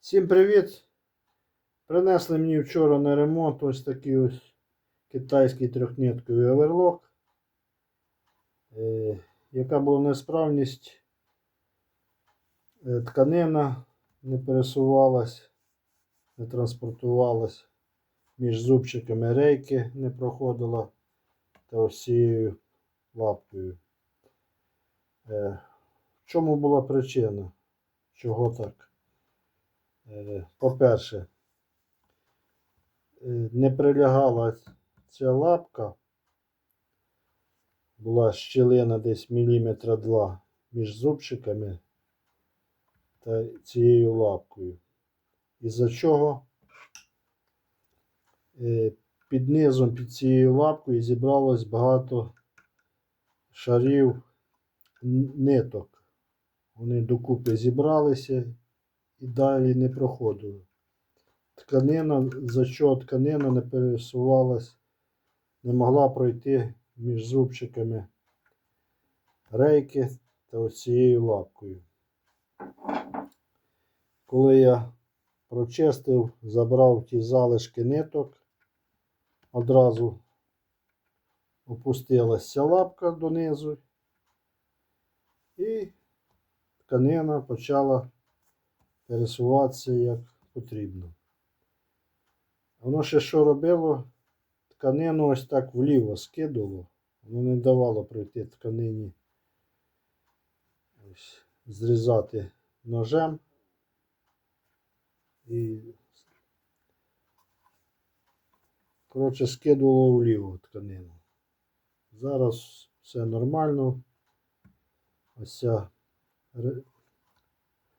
Всім привіт! Принесли мені вчора на ремонт ось такий ось китайський трьохнитковий оверлок. Е, яка була несправність, е, тканина не пересувалась, не транспортувалась між зубчиками рейки не проходила та ось лапкою. Е, в чому була причина? Чого так? По-перше, е, не прилягала ця лапка, була щілина десь міліметра два між зубчиками та цією лапкою. Із-за чого е, під низом під цією лапкою зібралось багато шарів ниток. Вони докупи зібралися і далі не проходили. Тканина, за що тканина не пересувалась, не могла пройти між зубчиками рейки та ось цією лапкою. Коли я прочистив, забрав ті залишки ниток, одразу опустилася лапка донизу, і тканина почала пересуватися як потрібно. Воно ще що робило? Тканину ось так вліво скидало, воно не давало пройти тканині ось, зрізати ножем і коротше скидувало вліво тканину. Зараз все нормально. Ось ця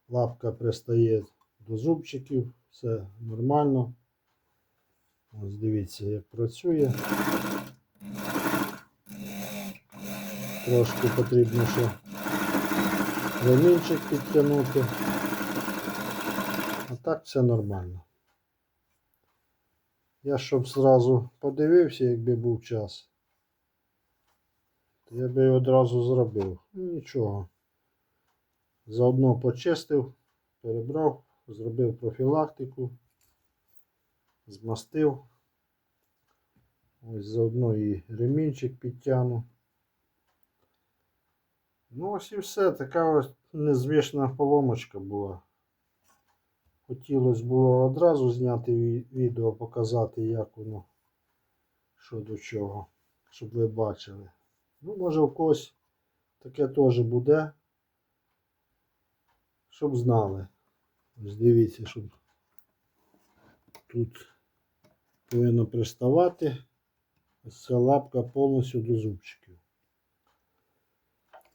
лапка пристає до зубчиків, все нормально. Ось дивіться, як працює. Трошки потрібно ще ремінчик підтягнути. А так все нормально. Я щоб зразу подивився, якби був час, то я би одразу зробив. Нічого. Заодно почистив, перебрав, зробив профілактику, змастив. Ось заодно і ремінчик підтягну. Ну ось і все. Така ось незвична поломочка була. Хотілося було одразу зняти відео, показати, як воно, що до чого, щоб ви бачили. Ну, може, у когось таке теж буде щоб знали. Ось дивіться, щоб тут повинно приставати ось ця лапка повністю до зубчиків.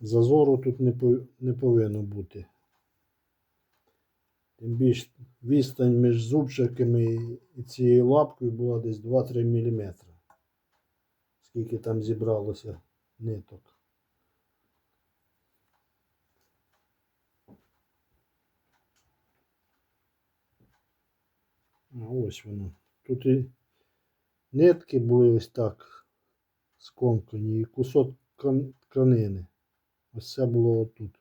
Зазору тут не, пов- не повинно бути. Тим більш відстань між зубчиками і цією лапкою була десь 2-3 мм. Скільки там зібралося ниток. А ось воно. Тут і нитки були ось так скомкані, і кусок тканини. Ось це було отут.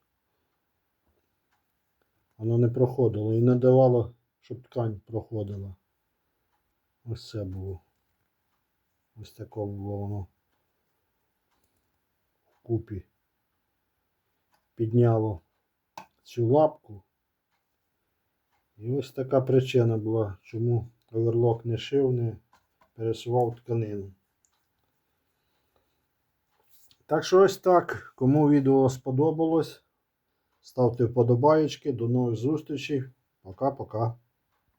Воно не проходило і не давало, щоб ткань проходила. Ось це було. Ось таке було воно вкупі. Підняло цю лапку. І ось така причина була, чому оверлок не шив, не пересував тканину. Так що ось так. Кому відео сподобалось, ставте вподобаєчки. До нових зустрічей. Пока-пока.